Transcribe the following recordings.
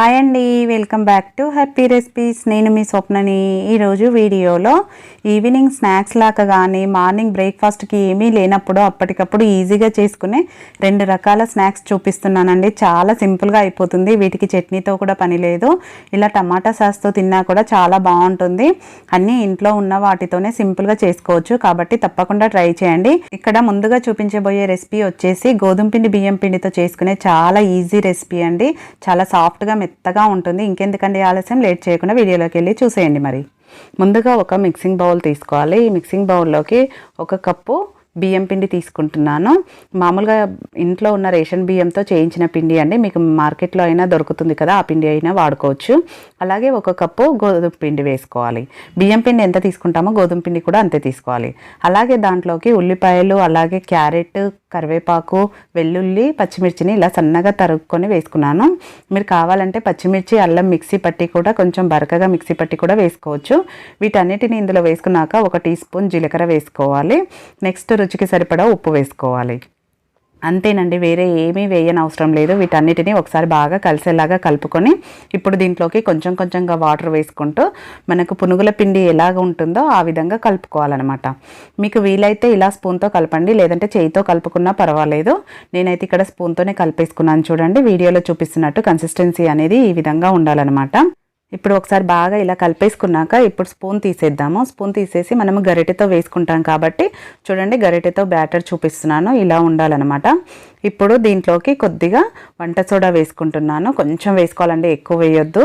Hi అండి welcome back to Happy Recipes నేను మీ స్వప్నని ఈరోజు వీడియోలో ఈవినింగ్ స్నాక్స్ లాగా కానీ మార్నింగ్ బ్రేక్ఫాస్ట్కి ఏమీ లేనప్పుడు అప్పటికప్పుడు ఈజీగా చేసుకునే రెండు రకాల స్నాక్స్ చూపిస్తున్నానండి. చాలా సింపుల్గా అయిపోతుంది. వీటికి చట్నీతో కూడా పని లేదు. ఇలా టమాటా సాస్తో తిన్నా కూడా చాలా బాగుంటుంది. అన్నీ ఇంట్లో ఉన్న వాటితోనే సింపుల్గా చేసుకోవచ్చు. కాబట్టి తప్పకుండా ట్రై చేయండి. ఇక్కడ ముందుగా చూపించబోయే రెసిపీ వచ్చేసి గోధుమ పిండి బియ్యం పిండితో చేసుకునే చాలా ఈజీ రెసిపీ అండి. చాలా సాఫ్ట్గా మెత్తగా ఉంటుంది. ఇంకెందుకండి ఆలస్యం? లేట్ చేయకుండా వీడియోలోకి వెళ్ళి చూసేయండి మరి. ముందుగా ఒక మిక్సింగ్ బౌల్ తీసుకోవాలి. ఈ మిక్సింగ్ బౌల్లోకి ఒక కప్పు బియ్యం పిండి తీసుకుంటున్నాను. మామూలుగా ఇంట్లో ఉన్న రేషన్ బియ్యంతో చేయించిన పిండి అండి. మీకు మార్కెట్లో అయినా దొరుకుతుంది కదా ఆ పిండి అయినా వాడుకోవచ్చు. అలాగే ఒక కప్పు గోధుమ పిండి వేసుకోవాలి. బియ్యం పిండి ఎంత తీసుకుంటామో గోధుమ పిండి కూడా అంతే తీసుకోవాలి. అలాగే దాంట్లోకి ఉల్లిపాయలు అలాగే క్యారెట్ కరివేపాకు వెల్లుల్లి పచ్చిమిర్చిని ఇలా సన్నగా తరుక్కొని వేసుకున్నాను. మీరు కావాలంటే పచ్చిమిర్చి అల్లం మిక్సీ పట్టి కూడా కొంచెం బరకగా మిక్సీ పట్టి కూడా వేసుకోవచ్చు. వీటన్నిటిని ఇందులో వేసుకున్నాక ఒక టీ స్పూన్ జీలకర్ర వేసుకోవాలి. నెక్స్ట్ రుచికి సరిపడా ఉప్పు వేసుకోవాలి. అంతేనండి వేరే ఏమీ వేయని అవసరం లేదు. వీటన్నిటిని ఒకసారి బాగా కలిసేలాగా కలుపుకొని ఇప్పుడు దీంట్లోకి కొంచెం కొంచెంగా వాటర్ వేసుకుంటూ మనకు పునుగుల పిండి ఎలాగ ఉంటుందో ఆ విధంగా కలుపుకోవాలన్నమాట. మీకు వీలైతే ఇలా స్పూన్తో కలపండి లేదంటే చేయితో కలుపుకున్నా పర్వాలేదు. నేనైతే ఇక్కడ స్పూన్తోనే కలిపేసుకున్నాను చూడండి. వీడియోలో చూపిస్తున్నట్టు కన్సిస్టెన్సీ అనేది ఈ విధంగా ఉండాలన్నమాట. ఇప్పుడు ఒకసారి బాగా ఇలా కలిపేసుకున్నాక ఇప్పుడు స్పూన్ తీసేద్దాము. స్పూన్ తీసేసి మనము గరిటెతో వేసుకుంటాం కాబట్టి చూడండి గరిటెతో బ్యాటర్ చూపిస్తున్నాను. ఇలా ఉండాలన్నమాట. ఇప్పుడు దీంట్లోకి కొద్దిగా వంట సోడా వేసుకుంటున్నాను. కొంచెం వేసుకోవాలండి ఎక్కువ వేయొద్దు.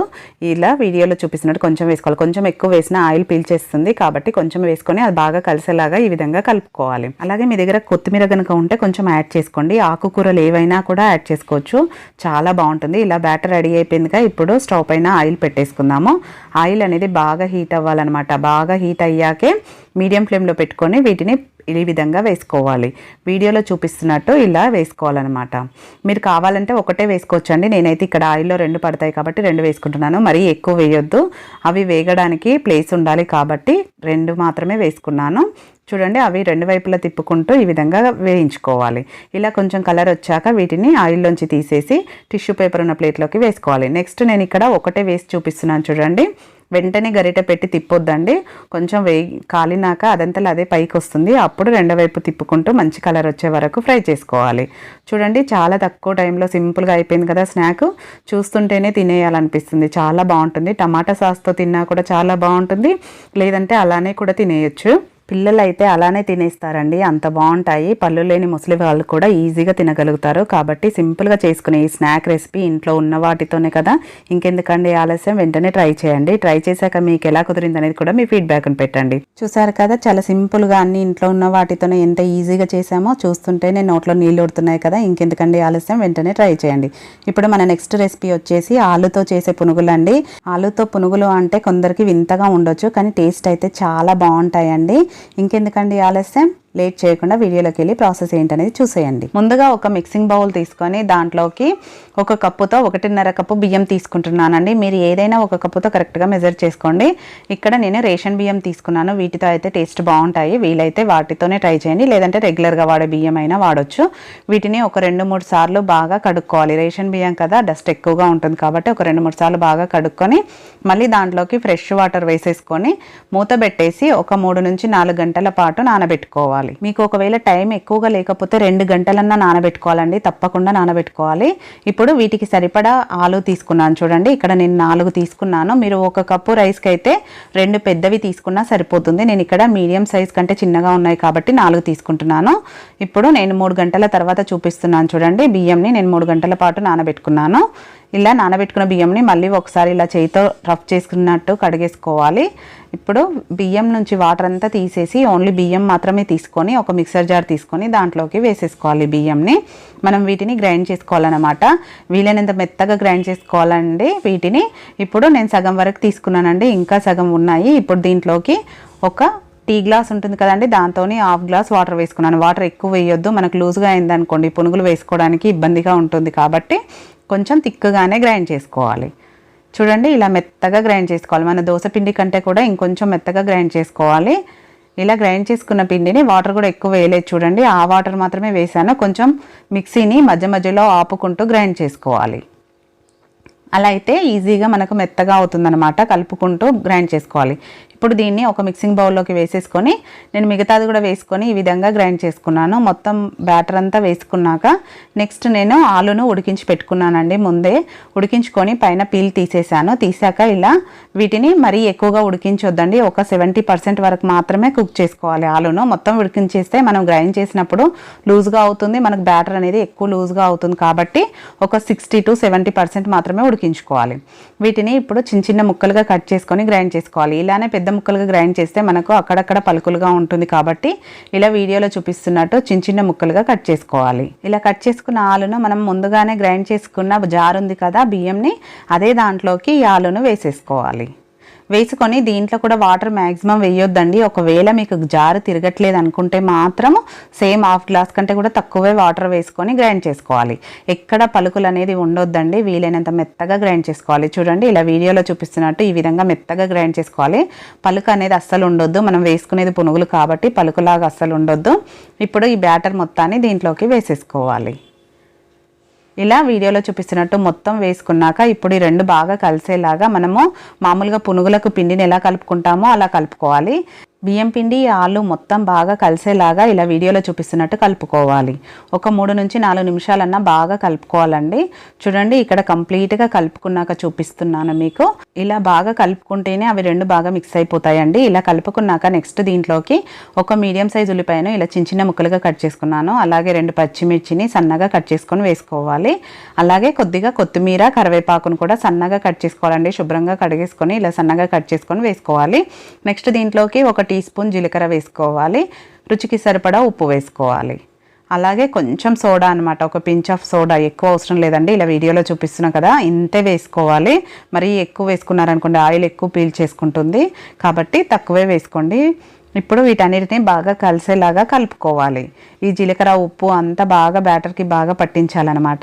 ఇలా వీడియోలో చూపిస్తున్నట్టు కొంచెం వేసుకోవాలి. కొంచెం ఎక్కువ వేసిన ఆయిల్ పీల్చేస్తుంది కాబట్టి కొంచెం వేసుకొని అది బాగా కలిసేలాగా ఈ విధంగా కలుపుకోవాలి. అలాగే మీ దగ్గర కొత్తిమీర కనుక ఉంటే కొంచెం యాడ్ చేసుకోండి. ఆకుకూరలు ఏవైనా కూడా యాడ్ చేసుకోవచ్చు. చాలా బాగుంటుంది. ఇలా బ్యాటర్ రెడీ అయిపోయిందిగా. ఇప్పుడు స్టవ్ పైన ఆయిల్ పెట్టేసుకుందాము. ఆయిల్ అనేది బాగా హీట్ అవ్వాలన్నమాట. బాగా హీట్ అయ్యాకే మీడియం ఫ్లేమ్లో పెట్టుకొని వీటిని ఈ విధంగా వేసుకోవాలి. వీడియోలో చూపిస్తున్నట్టు ఇలా వేసుకోవాలన్నమాట. మీరు కావాలంటే ఒకటే వేసుకోవచ్చండి. నేనైతే ఇక్కడ ఆయిల్లో రెండు పడతాయి కాబట్టి రెండు వేసుకుంటున్నాను. మరీ ఎక్కువ వేయొద్దు. అవి వేగడానికి ప్లేస్ ఉండాలి కాబట్టి రెండు మాత్రమే వేసుకున్నాను. చూడండి అవి రెండు వైపులా తిప్పుకుంటూ ఈ విధంగా వేయించుకోవాలి. ఇలా కొంచెం కలర్ వచ్చాక వీటిని ఆయిల్లోంచి తీసేసి టిష్యూ పేపర్ ఉన్న ప్లేట్లోకి వేసుకోవాలి. నెక్స్ట్ నేను ఇక్కడ ఒకటే వేసి చూపిస్తున్నాను చూడండి. వెంటనే గరిటె పెట్టి తిప్పొద్దండి. కొంచెం వే కాలినాక అదంతా అదే పైకి వస్తుంది అప్పుడు రెండో వైపు తిప్పుకుంటూ మంచి కలర్ వచ్చే వరకు ఫ్రై చేసుకోవాలి. చూడండి చాలా తక్కువ టైంలో సింపుల్గా అయిపోయింది కదా స్నాక్. చూస్తుంటేనే తినేయాలనిపిస్తుంది. చాలా బాగుంటుంది. టమాటా సాస్తో తిన్నా కూడా చాలా బాగుంటుంది. లేదంటే అలానే కూడా తినేయచ్చు. పిల్లలు అయితే అలానే తినేస్తారండి. అంత బాగుంటాయి. పళ్ళు లేని ముసలి వాళ్ళు కూడా ఈజీగా తినగలుగుతారు. కాబట్టి సింపుల్గా చేసుకునే ఈ స్నాక్ రెసిపీ ఇంట్లో ఉన్న వాటితోనే కదా. ఇంకెందుకండి ఆలస్యం? వెంటనే ట్రై చేయండి. ట్రై చేశాక మీకు ఎలా కుదిరింది అనేది కూడా మీ ఫీడ్బ్యాక్ని పెట్టండి. చూసారు కదా చాలా సింపుల్గా అన్ని ఇంట్లో ఉన్న వాటితోనే ఎంత ఈజీగా చేసామో చూస్తుంటేనే నోట్లో నీళ్ళు ఉడుతున్నాయి కదా. ఇంకెందుకండి ఆలస్యం? వెంటనే ట్రై చేయండి. ఇప్పుడు మన నెక్స్ట్ రెసిపీ వచ్చేసి ఆలుతో చేసే పునుగులు అండి ఆలుతో పునుగులు అంటే కొందరికి వింతగా ఉండొచ్చు కానీ టేస్ట్ అయితే చాలా బాగుంటాయండి. ఇంకెందుకండి ఆలస్యం? లేట్ చేయకుండా వీడియోలోకి వెళ్ళి ప్రాసెస్ ఏంటనేది చూసేయండి. ముందుగా ఒక మిక్సింగ్ బౌల్ తీసుకొని దాంట్లోకి ఒక కప్పుతో ఒకటిన్నర కప్పు బియ్యం తీసుకుంటున్నానండి. మీరు ఏదైనా ఒక కప్పుతో కరెక్ట్గా మెజర్ చేసుకోండి. ఇక్కడ నేను రేషన్ బియ్యం తీసుకున్నాను. వీటితో అయితే టేస్ట్ బాగుంటాయి. వీలైతే వాటితోనే ట్రై చేయండి. లేదంటే రెగ్యులర్గా వాడే బియ్యం అయినా వాడొచ్చు. వీటిని ఒక రెండు మూడు సార్లు బాగా కడుక్కోవాలి. రేషన్ బియ్యం కదా డస్ట్ ఎక్కువగా ఉంటుంది కాబట్టి ఒక రెండు మూడు సార్లు బాగా కడుక్కొని మళ్ళీ దాంట్లోకి ఫ్రెష్ వాటర్ వేసేసుకొని మూత పెట్టేసి ఒక మూడు నుంచి నాలుగు గంటల పాటు నానబెట్టుకోవాలి. మీకు ఒకవేళ టైం ఎక్కువగా లేకపోతే రెండు గంటలన్నా నానబెట్టుకోవాలండి. తప్పకుండా నానబెట్టుకోవాలి. ఇప్పుడు వీటికి సరిపడా ఆలు తీసుకున్నాను చూడండి. ఇక్కడ నేను నాలుగు తీసుకున్నాను. మీరు ఒక కప్పు రైస్కి అయితే రెండు పెద్దవి తీసుకున్నా సరిపోతుంది. నేను ఇక్కడ మీడియం సైజ్ కంటే చిన్నగా ఉన్నాయి కాబట్టి నాలుగు తీసుకుంటున్నాను. ఇప్పుడు నేను మూడు గంటల తర్వాత చూపిస్తున్నాను చూడండి. బియ్యంని నేను మూడు గంటల పాటు నానబెట్టుకున్నాను. ఇలా నానబెట్టుకున్న బియ్యంని మళ్ళీ ఒకసారి ఇలా చేయితో రఫ్ చేసుకున్నట్టు కడిగేసుకోవాలి. ఇప్పుడు బియ్యం నుంచి వాటర్ అంతా తీసేసి ఓన్లీ బియ్యం మాత్రమే తీసుకొని ఒక మిక్సర్ జార్ తీసుకొని దాంట్లోకి వేసేసుకోవాలి బియ్యంని. మనం వీటిని గ్రైండ్ చేసుకోవాలన్నమాట. వీలైనంత మెత్తగా గ్రైండ్ చేసుకోవాలండి వీటిని. ఇప్పుడు నేను సగం వరకు తీసుకున్నానండి. ఇంకా సగం ఉన్నాయి. ఇప్పుడు దీంట్లోకి ఒక టీ గ్లాస్ ఉంటుంది కదండి దాంతో హాఫ్ గ్లాస్ వాటర్ వేసుకున్నాను. వాటర్ ఎక్కువ వేయొద్దు. మనకు లూజ్గా అయిందనుకోండి పునుగులు వేసుకోవడానికి ఇబ్బందిగా ఉంటుంది కాబట్టి కొంచెం తిక్కుగానే గ్రైండ్ చేసుకోవాలి. చూడండి ఇలా మెత్తగా గ్రైండ్ చేసుకోవాలి. మన దోశ పిండి కంటే కూడా ఇంకొంచెం మెత్తగా గ్రైండ్ చేసుకోవాలి. ఇలా గ్రైండ్ చేసుకున్న పిండిని వాటర్ కూడా ఎక్కువ వేయలేదు చూడండి. ఆ వాటర్ మాత్రమే వేసాను కొంచెం మిక్సీని మధ్య మధ్యలో ఆపుకుంటూ గ్రైండ్ చేసుకోవాలి. అలా అయితే ఈజీగా మనకు మెత్తగా అవుతుందన్నమాట. కలుపుకుంటూ గ్రైండ్ చేసుకోవాలి. ఇప్పుడు దీన్ని ఒక మిక్సింగ్ బౌల్లోకి వేసేసుకొని నేను మిగతాది కూడా వేసుకొని ఈ విధంగా గ్రైండ్ చేసుకున్నాను. మొత్తం బ్యాటర్ అంతా వేసుకున్నాక నెక్స్ట్ నేను ఆలును ఉడికించి పెట్టుకున్నానండి ముందే. ఉడికించుకొని పైన పీల్ తీసేసాను. తీసాక ఇలా వీటిని మరీ ఎక్కువగా ఉడికించొద్దండి. ఒక సెవెంటీ పర్సెంట్ వరకు మాత్రమే కుక్ చేసుకోవాలి ఆలును. మొత్తం ఉడికించేస్తే మనం గ్రైండ్ చేసినప్పుడు లూజ్గా అవుతుంది. మనకు బ్యాటర్ అనేది ఎక్కువ లూజ్గా అవుతుంది కాబట్టి ఒక సిక్స్టీ టు సెవెంటీ పర్సెంట్ మాత్రమే ఉడికించుకోవాలి. వీటిని ఇప్పుడు చిన్న చిన్న ముక్కలుగా కట్ చేసుకొని గ్రైండ్ చేసుకోవాలి. ఇలానే పెద్ద ముక్కలుగా గ్రైండ్ చేస్తే మనకు అక్కడక్కడ పలుకులుగా ఉంటుంది కాబట్టి ఇలా వీడియోలో చూపిస్తున్నట్టు చిన్న చిన్న ముక్కలుగా కట్ చేసుకోవాలి. ఇలా కట్ చేసుకున్న ఆలును మనం ముందుగానే గ్రైండ్ చేసుకున్న జార్ ఉంది కదా బియ్యంని అదే దాంట్లోకి ఈ ఆలును వేసేసుకోవాలి. వేసుకొని దీంట్లో కూడా వాటర్ మ్యాక్సిమం వేయొద్దండి. ఒకవేళ మీకు జారు తిరగట్లేదు అనుకుంటే మాత్రం సేమ్ హాఫ్ గ్లాస్ కంటే కూడా తక్కువే వాటర్ వేసుకొని గ్రైండ్ చేసుకోవాలి. ఎక్కడ పలుకులు అనేది ఉండొద్దండి. వీలైనంత మెత్తగా గ్రైండ్ చేసుకోవాలి. చూడండి ఇలా వీడియోలో చూపిస్తున్నట్టు ఈ విధంగా మెత్తగా గ్రైండ్ చేసుకోవాలి. పలుకు అనేది అస్సలు ఉండొద్దు. మనం వేసుకునేది పునుగులు కాబట్టి పలుకులాగా అస్సలు ఉండొద్దు. ఇప్పుడు ఈ బ్యాటర్ మొత్తాన్ని దీంట్లోకి వేసేసుకోవాలి. ఇలా వీడియోలో చూపిస్తున్నట్టు మొత్తం వేసుకున్నాక ఇప్పుడు ఈ రెండు బాగా కలిసేలాగా మనము మామూలుగా పునుగులకు పిండిని ఎలా కలుపుకుంటామో అలా కలుపుకోవాలి. బియ్యం పిండి ఆలు మొత్తం బాగా కలిసేలాగా ఇలా వీడియోలో చూపిస్తున్నట్టు కలుపుకోవాలి. ఒక మూడు నుంచి నాలుగు నిమిషాలన్నా బాగా కలుపుకోవాలండి. చూడండి ఇక్కడ కంప్లీట్గా కలుపుకున్నాక చూపిస్తున్నాను మీకు. ఇలా బాగా కలుపుకుంటేనే అవి రెండు బాగా మిక్స్ అయిపోతాయండి. ఇలా కలుపుకున్నాక నెక్స్ట్ దీంట్లోకి ఒక మీడియం సైజ్ ఉల్లిపాయను ఇలా చిన్న చిన్న ముక్కలుగా కట్ చేసుకున్నాను. అలాగే రెండు పచ్చిమిర్చిని సన్నగా కట్ చేసుకొని వేసుకోవాలి. అలాగే కొద్దిగా కొత్తిమీర కరివేపాకును కూడా సన్నగా కట్ చేసుకోవాలండి. శుభ్రంగా కడిగేసుకొని ఇలా సన్నగా కట్ చేసుకొని వేసుకోవాలి. నెక్స్ట్ దీంట్లోకి ఒకటి టీ స్పూన్ జీలకర్ర వేసుకోవాలి. రుచికి సరిపడా ఉప్పు వేసుకోవాలి. అలాగే కొంచెం సోడా అనమాట ఒక పించ్ ఆఫ్ సోడా. ఎక్కువ అవసరం లేదండి. ఇలా వీడియోలో చూపిస్తున్నాం కదా ఇంతే వేసుకోవాలి. మరి ఎక్కువ వేసుకున్నారనుకోండి ఆయిల్ ఎక్కువ పీల్ చేసుకుంటుంది. కాబట్టి తక్కువే వేసుకోండి. ఇప్పుడు వీటన్నిటిని బాగా కలిసేలాగా కలుపుకోవాలి. ఈ జీలకర్ర ఉప్పు అంతా బాగా బ్యాటర్కి బాగా పట్టించాలన్నమాట.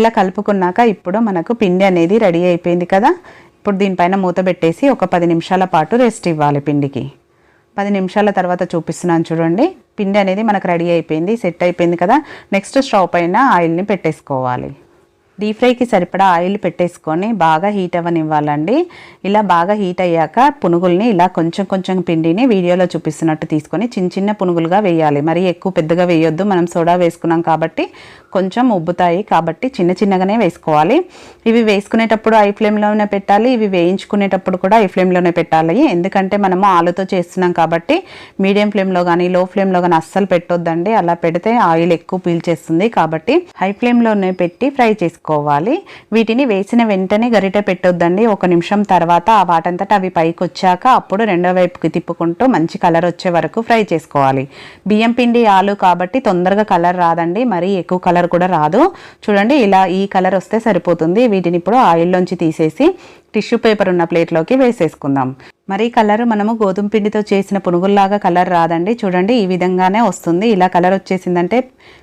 ఇలా కలుపుకున్నాక ఇప్పుడు మనకు పిండి అనేది రెడీ అయిపోయింది కదా. ఇప్పుడు దీనిపైన మూత పెట్టేసి ఒక పది నిమిషాల పాటు రెస్ట్ ఇవ్వాలి పిండికి. పది నిమిషాల తర్వాత చూపిస్తున్నాను చూడండి. పిండి అనేది మనకు రెడీ అయిపోయింది సెట్ అయిపోయింది కదా. నెక్స్ట్ స్టవ్ పైన ఆయిల్ని పెట్టేసుకోవాలి. డీప్ ఫ్రైకి సరిపడా ఆయిల్ పెట్టేసుకొని బాగా హీట్ అవ్వనివ్వాలండి. ఇలా బాగా హీట్ అయ్యాక పునుగుల్ని ఇలా కొంచెం కొంచెం పిండిని వీడియోలో చూపిస్తున్నట్టు తీసుకొని చిన్న చిన్న పునుగులుగా వేయాలి. మరి ఎక్కువ పెద్దగా వేయొద్దు. మనం సోడా వేసుకున్నాం కాబట్టి కొంచెం ఉబ్బుతాయి కాబట్టి చిన్న చిన్నగానే వేసుకోవాలి. ఇవి వేసుకునేటప్పుడు ఐ ఫ్లేమ్లోనే పెట్టాలి. ఇవి వేయించుకునేటప్పుడు కూడా ఐ ఫ్లేమ్లోనే పెట్టాలి. ఎందుకంటే మనము ఆలుతో చేస్తున్నాం కాబట్టి మీడియం ఫ్లేమ్లో కానీ లో ఫ్లేమ్లో కానీ అస్సలు పెట్టొద్దండి. అలా పెడితే ఆయిల్ ఎక్కువ పీల్చేస్తుంది కాబట్టి హై ఫ్లేమ్లోనే పెట్టి ఫ్రై చేసుకోవాలి. వీటిని వేసిన వెంటనే గరిట పెట్టొద్దండి. ఒక నిమిషం తర్వాత ఆ వాటంతటా అవి పైకి వచ్చాక అప్పుడు రెండో వైపుకి తిప్పుకుంటూ మంచి కలర్ వచ్చే వరకు ఫ్రై చేసుకోవాలి. బియ్యం పిండి ఆలు కాబట్టి తొందరగా కలర్ రాదండి. మరీ ఎక్కువ కలర్ కూడా రాదు. చూడండి ఇలా ఈ కలర్ వస్తే సరిపోతుంది. వీటిని ఇప్పుడు ఆయిల్లోంచి తీసేసి టిష్యూ పేపర్ ఉన్న ప్లేట్లోకి వేసేసుకుందాం. మరి కలర్ మనము గోధుమ పిండితో చేసిన పునుగుల్లాగా కలర్ రాదండి. చూడండి ఈ విధంగానే వస్తుంది. ఇలా కలర్ వచ్చేసిందంటే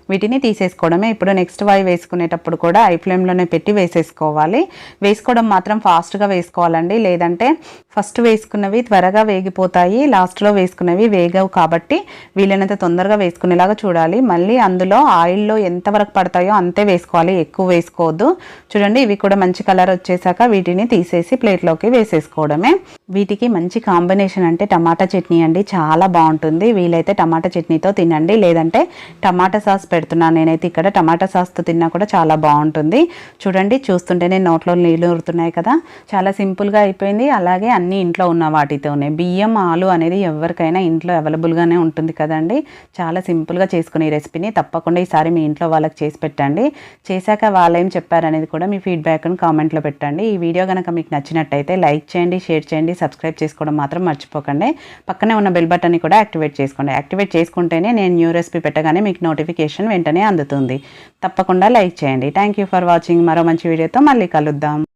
వీటిని తీసేసుకోవడమే. ఇప్పుడు నెక్స్ట్ వాయి వేసుకునేటప్పుడు కూడా ఐ ఫ్లేమ్లోనే పెట్టి వేసేసుకోవాలి. వేసుకోవడం మాత్రం ఫాస్ట్గా వేసుకోవాలండి. లేదంటే ఫస్ట్ వేసుకున్నవి త్వరగా వేగిపోతాయి లాస్ట్లో వేసుకున్నవి వేగవు కాబట్టి వీలైనంత తొందరగా వేసుకునేలాగా చూడాలి. మళ్ళీ అందులో ఆయిల్లో ఎంతవరకు పడతాయో అంతే వేసుకోవాలి. ఎక్కువ వేసుకోవద్దు. చూడండి ఇవి కూడా మంచి కలర్ వచ్చేసాక వీటిని తీసేసి ప్లేట్లోకి వేసేసుకోవడమే. వీటికి మంచి కాంబినేషన్ అంటే టమాటా చట్నీ అండి చాలా బాగుంటుంది. వీలైతే టమాటా చట్నీతో తినండి. లేదంటే టమాటా సాస్ పెడుతున్నాను నేనైతే ఇక్కడ. టమాటా సాస్తో తిన్నా కూడా చాలా బాగుంటుంది. చూడండి చూస్తుంటేనే నోట్లో నీళ్ళు ఊరుతున్నాయి కదా. చాలా సింపుల్గా అయిపోయింది. అలాగే అన్ని ఇంట్లో ఉన్న వాటితోనే. బియ్యం ఆలు అనేది ఎవరికైనా ఇంట్లో అవైలబుల్గానే ఉంటుంది కదండి. చాలా సింపుల్గా చేసుకునే ఈ రెసిపీని తప్పకుండా ఈసారి మీ ఇంట్లో వాళ్ళకి చేసి పెట్టండి. చేశాక వాళ్ళు ఏం చెప్పారనేది కూడా మీ ఫీడ్బ్యాక్ను కామెంట్లో పెట్టండి. ఈ వీడియో కనుక మీకు నచ్చినట్టయితే లైక్ చేయండి షేర్ చేయండి సబ్స్క్రైబ్ చేసుకోవడం మాత్రం మర్చిపోకండి. పక్కనే ఉన్న బెల్ బటన్ని కూడా యాక్టివేట్ చేసుకోండి. యాక్టివేట్ చేసుకుంటేనే నేను న్యూ రెసిపీ పెట్టగానే మీకు నోటిఫికేషన్ వెంటనే అందుతుంది. తప్పకుండా లైక్ చేయండి. థ్యాంక్ యూ ఫర్ వాచింగ్ మరో మంచి వీడియోతో మళ్ళీ కలుద్దాం.